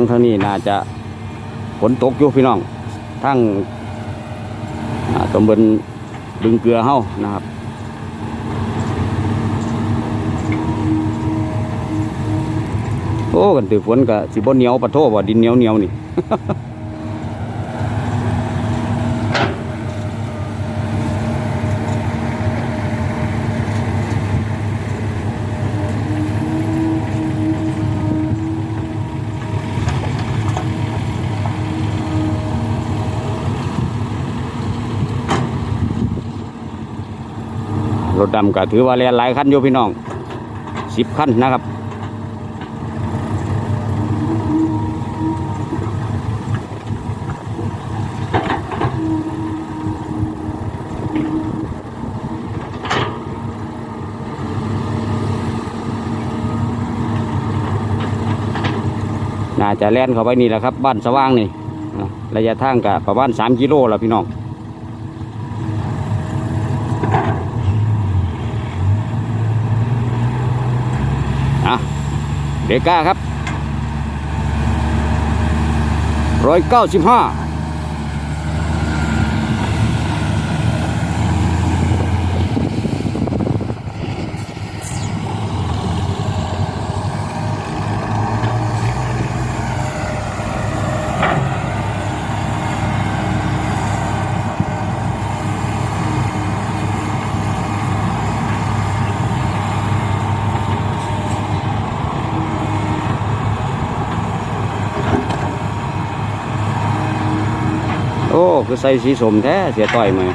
ังเท่านี้น่าจะฝนตกอยู่พี่น้องทั้งตำบลดึงเกลือเฮานะครับโอ้กันตือฝนกับสิบนเหนียวปะโทว่าดินเหนียวเหนียวนี่ ดำก็ถือว่าแล่นหลายคันอยู่พี่น้องสิบคันนะครับน่าจะแล่นเข้าไปนี่แหละครับ บ้านสว่างนี่ระยะทางก็ประมาณสามกิโลแล้วพี่น้อง เดก้าครับร้อยเก้าสิบห้า ใส่สีสมแท้เสียต่อยมือ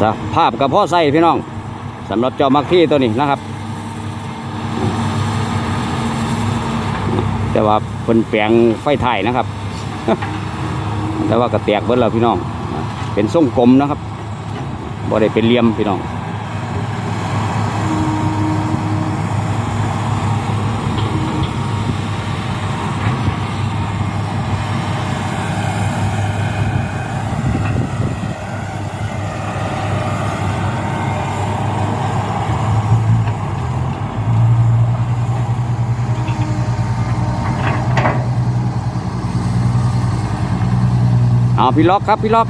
สภาพกับพ่อใส่พี่น้องสำหรับเจ้ามักที่ตัวนี้นะครับ แต่ว่าเป็นแปลงไฟถ่ายนะครับ แต่ว่ากระแตกเบิดแล้วพี่น้อง เป็นทรงกลมนะครับบ่ได้เป็นเหลี่ยมพี่น้อง เอาพี่ล็อกครับพี่ล็อก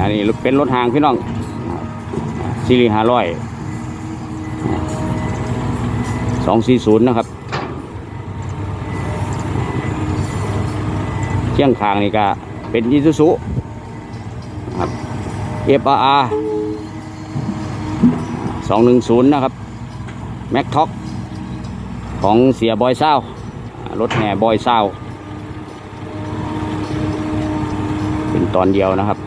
อันนี้เป็นรถหางพี่น้อง ซีรีห้าร้อยสองสี่ศูนย์นะครับเชียงคางนี่ก็เป็นยิซูซุครับเอฟอาร์สองหนึ่งศูนย์นะครับแม็กท็อกของเสียบอยเศร้ารถแห่บอยเศร้าเป็นตอนเดียวนะครับ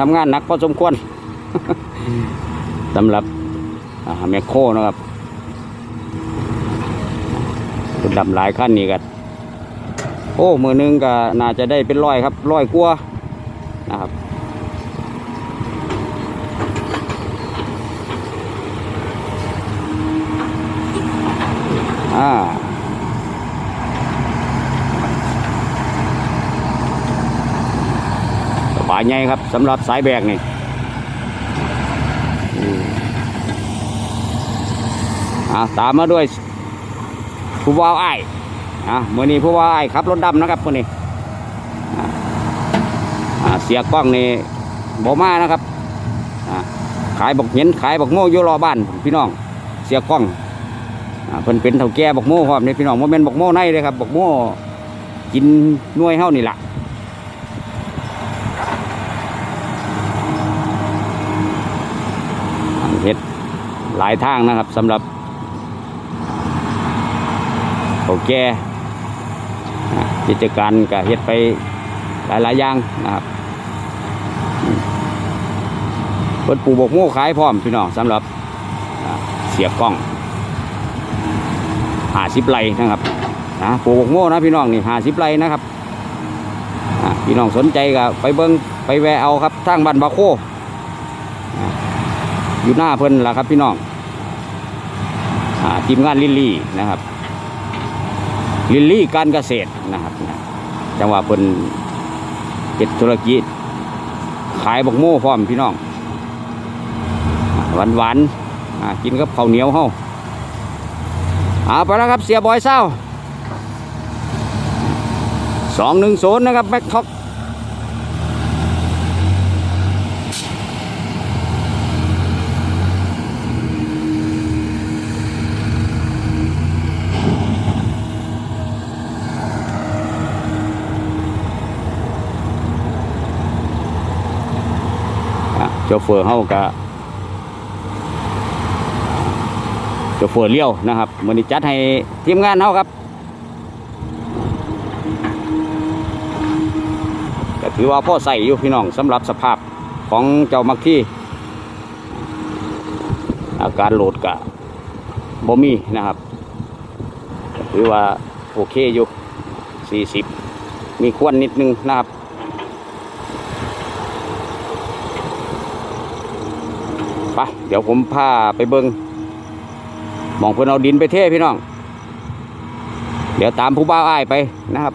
ทำงานหนักพอสมควรสำหรับแมคโครนะครับคุณดำหลายขั้นนี่กันโอ้มือหนึงก็น่าจะได้เป็นร้อยครับร้อยกว่านะครับอ่า สบายไงครับสำหรับสายแบกนี่ตามมาด้วยผู้ว่าไอ้อ่ามื่อนี้ผู้ว่าไอ้ขับรถดำนะครับมื่อนี้เสียกล้องนี่บมานะครับขายบอกเห็นขายบอกโม่อยู่รอบ้านพี่น้อง เสียกล้องอเพิ่นเป็นเถ่าแก่บอกโม่พร้อมนี่พี่น้องโมเมนบอกโม่ในเลยครับบอกโม่กินน่วยเฮ้านี่แหละ เฮ็ด หลายทางนะครับสำหรับโอแก่อ่ากิจการก็เฮ็ดไปหลายๆอย่างนะครับเปิดปูบกโม่ขายพร้อมพี่น้องสำหรับเสียบกล้องหาสิบไร่นะครับนะปูบกโม่นะพี่น้องนี่หาสิบไร่นะครับพี่น้องสนใจก็ไปเบิ้งไปแวะเอาครับทางบ้านบาโค อยู่หน้าเพิ่นล่ะครับพี่น้องอทีมงานลิลลี่นะครับ ลิลลี่การเกษตรนะครับนะจังหวะเพิ่นเก็ดธุรกิจ ขายบกโม่พร้อมพี่น้องหวานหวานๆอ่ากินกับข้าวเหนียวเฮาเอาไปแล้วครับเสียบอยเศร้าสองหนึ่งศูนย์นะครับแบ็คท็อก โชเฟอร์เฮากะโชเฟอร์เลี้ยวนะครับมือนี้จัดให้ทีมงานเฮาครับก็ถือว่าพ่อใส่อยู่พี่น้องสำหรับสภาพของเจ้ามักที่ อาการโหลดกะบ่มีนะครับถือว่าโอเคอยู่ 40 มีควนนิดนึงนะครับ ไปเดี๋ยวผมพาไปเบิงมองเพื่อนเอาดินไปเทพี่น้อง เดี๋ยวตามผู้บ่าวอ้ายไปนะครับ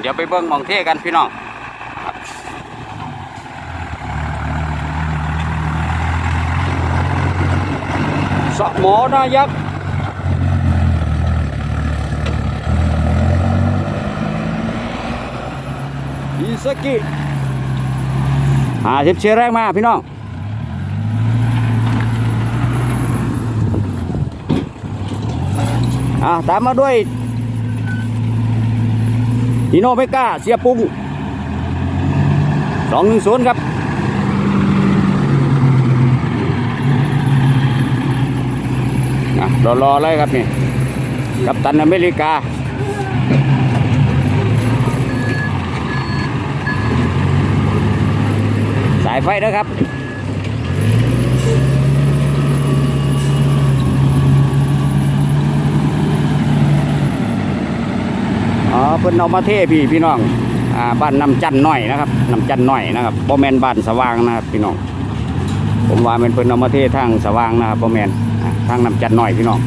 เดี๋ยวไปเบิ้งมองเทกันพี่น้องสะหมอนายักษ์อิสกิหาสิบเชียร์แรกมาพี่น้องอ่าตามมาด้วย ฮิโนเมกาเสียปุ้งสองหนึ่งศูนย์ครับอะรอรอเลยครับนี่ กับตันอเมริกา สายไฟนะครับ อ๋อเพิ่นเอามาเทพี่พี่น้องอ่าบ้านน้ำจันหน่อยนะครับน้ำจันหน่อยนะครับบ่แมนบ้านสว่างนะครับพี่น้องผมว่าเป็นเพิ่นเอามาเททางสว่างนะครับบ่แมนทางน้ำจันหน่อยพี่น้อง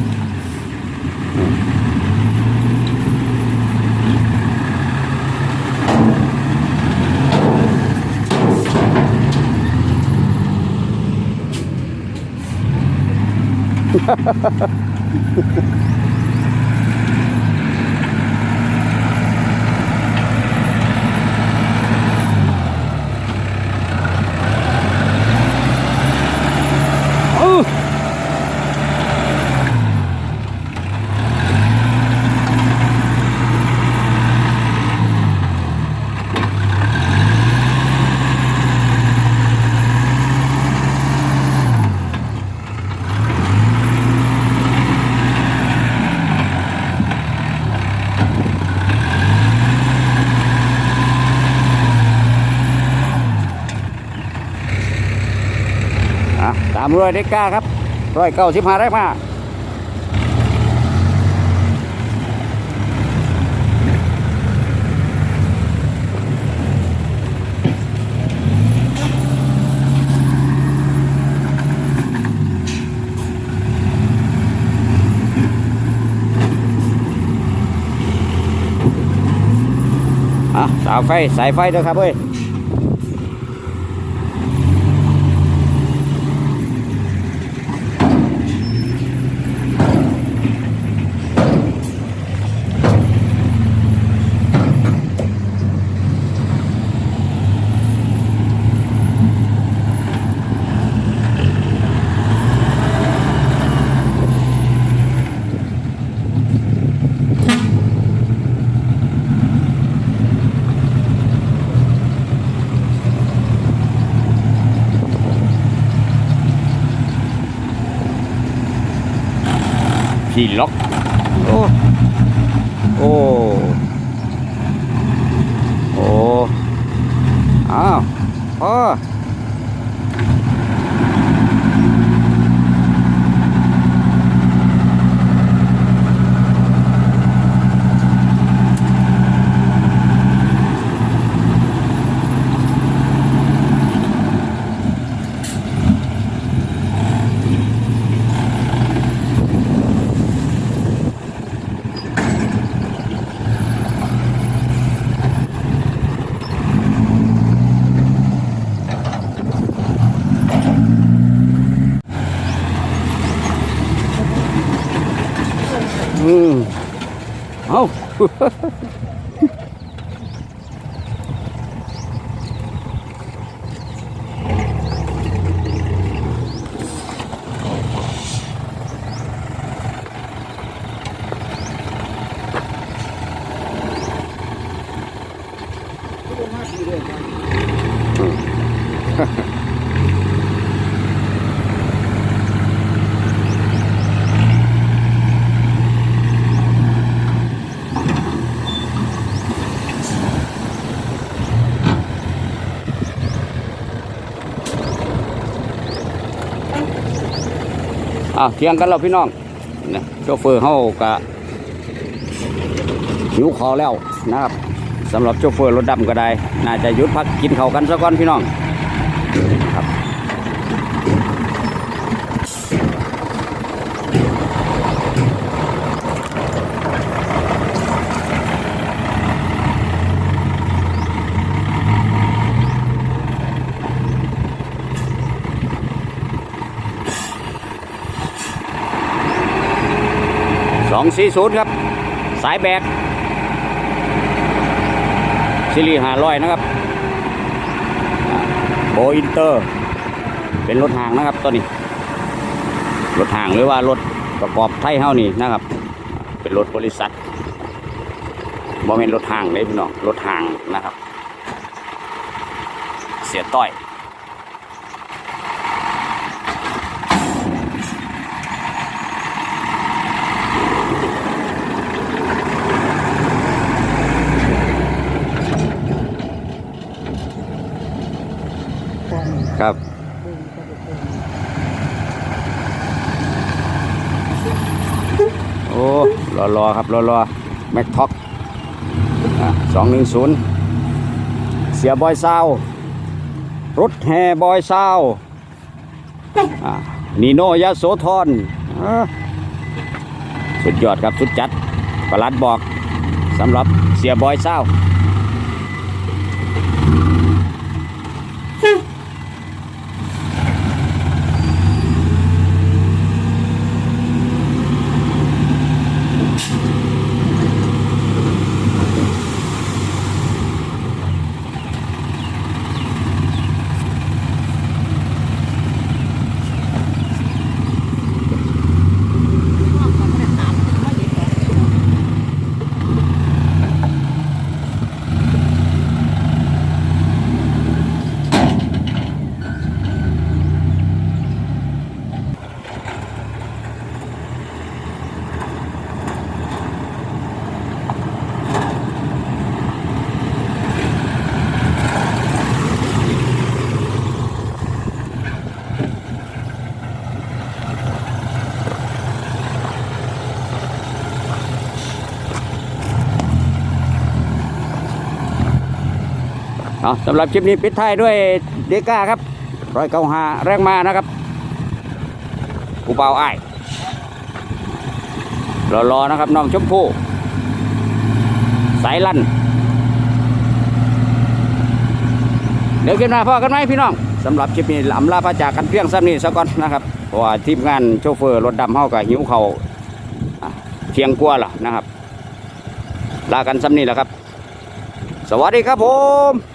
ามร้อยเด็กก้าครับร้อยเก้าสิบห้าได้มาอะสาวไฟสายไฟด้วยครับเว้ย พี่ล็อก โอ้ โอ้ โอ้ อ้าวพ่อ อืมเอา อะเที่ยงกันแล้วพี่น้องนะโชเฟอร์เขากะหิวคอแล้วนะครับสำหรับโชเฟอร์รถดำก็ได้ น่าจะหยุดพักกินข้าวกันสักก่อนพี่น้อง 240 ครับ สายแบกซีรีส์ห่าลอยนะครับ โบอินเตอร์ เป็นรถหางนะครับตัวนี้ รถหางหรือว่ารถประกอบไทยเฮานี่นะครับ เป็นรถบริษัทบ่เป็นรถหางเลยพี่น้อง รถหางนะครับ เสียต้อย รอครับรอรอแม็กท็อกสองหนึ่งศูนย์เสียบอยซาวรถแห่บอยซาวอ่านีโนยะโสธรอ่าสุดยอดครับสุดจัดประหลัดบอกสำหรับเสียบอยซาว เอาสำหรับคลิปนี้ปิดท้ายด้วยเดก้าครับร้อยเก้าหาแรงมานะครับกูเบาอ้ายรอๆนะครับน้องชมพู่สายลั่น เดี๋ยวขึ้นมาพ่อกันไหมพี่น้องสำหรับคลิปนี้ลำลาพระจากกันเพียงซ้ำนี้ซะก่อนนะครับเพราะว่าทีมงานโชเฟอร์รถดำเฮากับหิวเขาวอะเทียงกลัวล่ะนะครับ ลากันซ้ำนี้แหละครับ สวัสดีครับผม